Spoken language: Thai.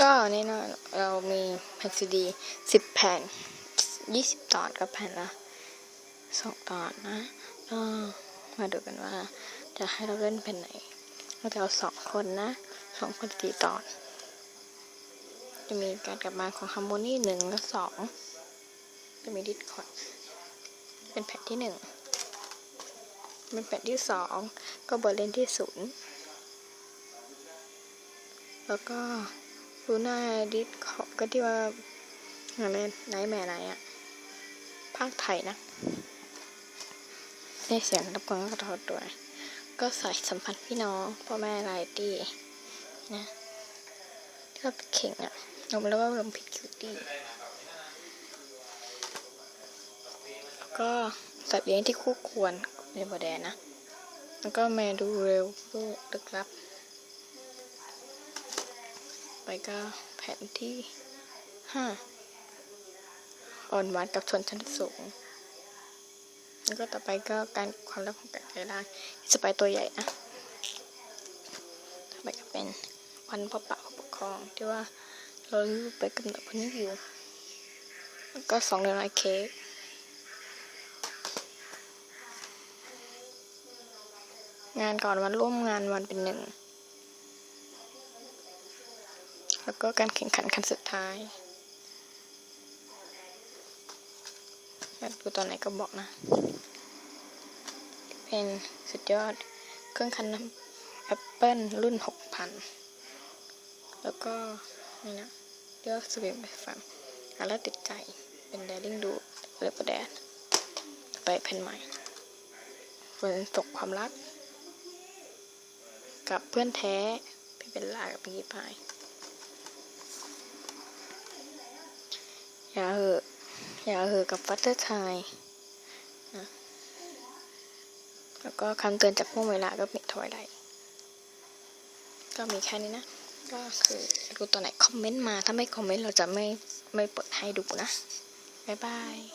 ก็แน่นอนเรามีแผ่นซีดีสิบแผ่นยี่สิบตอนกับแผ่นละสองตอนนะก็มาดูกันว่าจะให้เราเล่นแผ่นไหนเราจะเอาสองคนนะสองคนสี่ตอน จะมีการกลับมาของฮาร์โมนีหนึ่งและสองจะมีดิสคอร์ดเป็นแผ่นที่หนึ่งเป็นแผ่นที่สองก็เบอร์เลนที่ศูนย์แล้วก็ ลูน่าดิสคอก็ที่ว่าอะไรไหนแม่ไหนอะภาคไทยนะในเสียงรับฟังก็ทอดด้วยก็ใส่สัมพันธ์พี่น้องพ่อแม่หลายตีนะที่เราเข่งอะลมแล้วก็ลมผิดคิวตี้แล้วก็สัตว์เลี้ยงที่คู่ควรในบอแดนนะ แล้วก็แม่ดูเร็วผู้ลึกลับ ไปก็แผนที่ห้าอ่อนหวานกับชนชั้นสูง แล้วก็ต่อไปก็การความรักของไก่ไก่ล่างสไปตัวใหญ่นะต่อไปก็เป็นวันพ่อปะพ่อปกครองที่ว่าเราลูกไปกำหนดพันธุ์อยู่แล้วก็สองเดือนไอเค้กงานก่อนวันร่วมงานวันเป็นหนึ่ง แล้วก็การแข่งขันคันสุดท้ายอยากดูตอนไหนก็บอกนะ เป็นสุดยอดเครื่องคันน้ำแอปเปิลรุ่นหกพันแล้วก็นี่นะเรียกสวิมไปฟังอานแล้วติดใจเป็นแดริ่งดูเรือประแดดไปแผ่นใหม่เป็นตกความรัก กับเพื่อนแท้พี่เป็นลากับพี่พาย อย่าเหอะ อย่าเหอะกับฟัตเตอร์ไทยนะแล้วก็คำเตือนจากพวกเวลาก็มีถอยไลก็มีแค่นี้นะ ก็คือดูตัวไหนคอมเมนต์มา ถ้าไม่คอมเมนต์เราจะไม่ไม่เปิดให้ดูนะ บ๊ายบาย